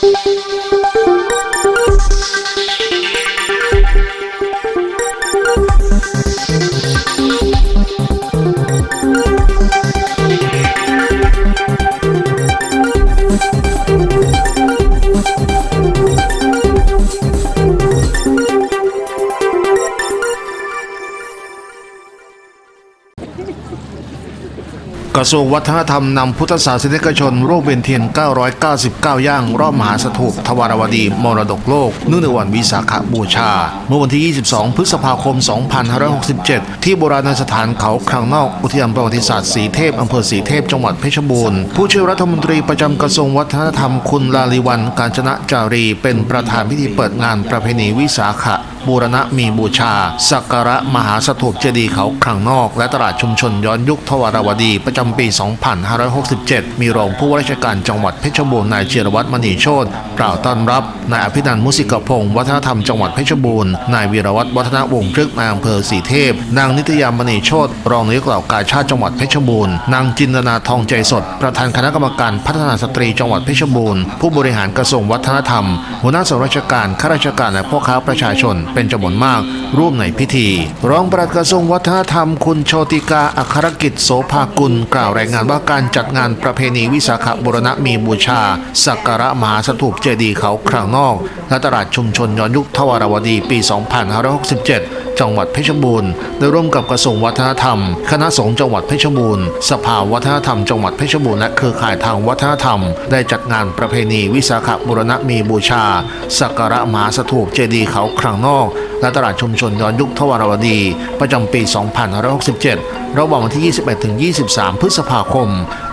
Thank you. กระทรวงวัฒนธรรมนำพุทธศาสนิกชนร่วมเวียนเทียน 999 ย่างรอบมหาสถูปทวารวดี มรดกโลกเนื่องในวันวิสาขบูชา เมื่อวันที่ 22 พฤษภาคม 2567 ที่โบราณสถานเขาคลังนอกอุทยานประวัติศาสตร์สีเทพ อำเภอสีเทพ จังหวัดเพชรบูรณ์ ผู้ช่วยรัฐมนตรีประจำกระทรวงวัฒนธรรมคุณลาลิวัน การจนะจารี เป็นประธานพิธีเปิดงานประเพณีวิสาขะ บูรณะมีบูชา สักการะมหาสถูปเจดีย์เขาคลังนอก และตลาดชุมชนย้อนยุคทวารวดี ประจำปี 2567 มีรองผู้ว่าราชการจังหวัดเพชรบูรณ์นายเจรวัตรมณีโชตกล่าวต้อนรับนายอภินันท์มุสิกพงศ์วัฒนธรรมจังหวัดเพชรบูรณ์นายวีรวัตรวัฒนวงศ์พฤกษ์นายอำเภอสีเทพ นางนิตยามณีโชตรองนายกเหล่ากาชาติจังหวัดเพชรบูรณ์นางจินตนาทองใจสด ประธานคณะกรรมการพัฒนาสตรีจังหวัดเพชรบูรณ์ผู้บริหารกระทรวงวัฒนธรรม หัวหน้าส่วนราชการข้าราชการและพ่อค้าประชาชนเป็นจำนวนมาก ร่วมในพิธี รองปลัดกระทรวงวัฒนธรรมคุณโชติกาอัครกิจโสภากุล กล่าวรายงานว่าการจัดงานประเพณีวิสาขบูรณะมีบูชา สักการะมหาสถูปเจดีย์เขาครางนอกและตลาดชุมชนย้อนยุคทวารวดีปี 2567 จังหวัดเพชรบูรณ์ได้ร่วมกับกระทรวงวัฒนธรรม คณะสงฆ์จังหวัดเพชรบูรณ์สภาวัฒนธรรมจังหวัดเพชรบูรณ์และเครือข่ายทางวัฒนธรรม ได้จัดงานประเพณีวิสาขบูรณะมีบูชาสักการะมหาสถูปเจดีย์เขาครางนอก และตลาดชุมชนย้อนยุคทวารวดี ประจำปี 2567ระหว่างวันที่ 21ถึง23 พฤษภาคม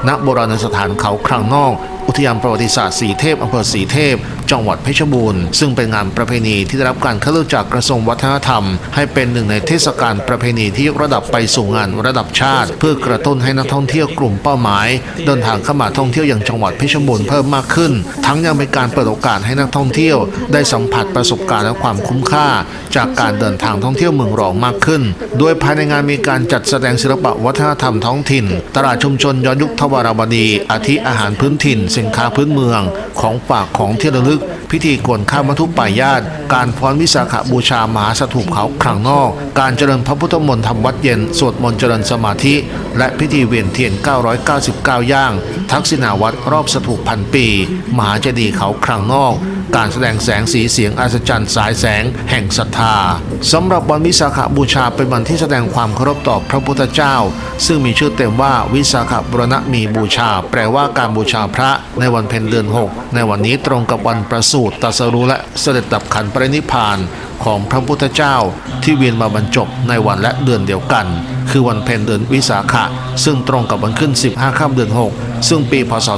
ณ โบราณสถานเขาครางนอก อุทยานประวัติศาสตร์สีเทพอำเภอสีเทพ จังหวัดเพชรบูรณ์ ซึ่งเป็นงานประเพณีที่ได้รับการคัดเลือกจากกระทรวงวัฒนธรรม ให้เป็นหนึ่งในเทศกาลประเพณีที่ยกระดับไปสู่งานระดับชาติ เพื่อกระตุ้นให้นักท่องเที่ยวกลุ่มเป้าหมาย เดินทางเข้ามาท่องเที่ยวอย่างจังหวัดเพชรบูรณ์เพิ่มมากขึ้น ทั้งยังเป็นการเปิดโอกาสให้นักท่องเที่ยว ได้สัมผัสประสบการณ์และความคุ้มค่า จากการเดินทางท่องเที่ยวเมืองรองมากขึ้น โดยภายในงานมีการจัดแสดงศิลปะวัฒนธรรมท้องถิ่น ตลาดชุมชนย้อนยุคทวารวดีอาทิอาหารพื้นถิ่น สินค้าพื้นเมือง ของฝากของที่ระลึก พิธีกวนข้าวมัทุปายาตการฟ้อนวิสาขบูชามหาสถูปเขาครั้งนอก การเจริญพระพุทธมนต์ทำวัดเย็น สวดมนต์เจริญสมาธิ และพิธีเวียนเทียน 999 ย่าง ทักษิณาวัดรอบสถูปพันปี มหาเจดีย์เขาครั้งนอกการแสดงแสงสีเสียงอัศจรรย์สายแสงแห่งศรัทธาสำหรับวันวิสาขบูชาเป็นวันที่แสดงความเคารพต่อพระพุทธเจ้า ซึ่งมีชื่อเต็มว่าวิสาขบุรณะมีบูชา แปลว่าการบูชาพระในวันเพ็ญเดือน 6 ในวันนี้ตรงกับวันประสูติตรัสรู้และเสด็จดับขันปรินิพานของพระพุทธเจ้า ที่เวียนมาบรรจบในวันและเดือนเดียวกัน คือวันเพ็ญเดือนวิสาขะ ซึ่งตรงกับวันขึ้น 15ค่ำเดือน 6 ซึ่งปีพศ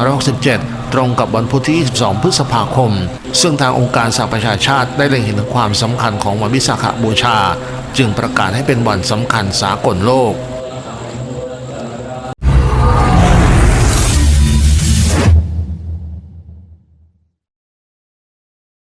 2567ตรงกับวันพุธที่ 22 พฤษภาคม ซึ่งทางองค์การสหประชาชาติได้เล็งเห็นความสำคัญของวันวิสาขบูชา จึงประกาศให้เป็นวันสำคัญสากลโลก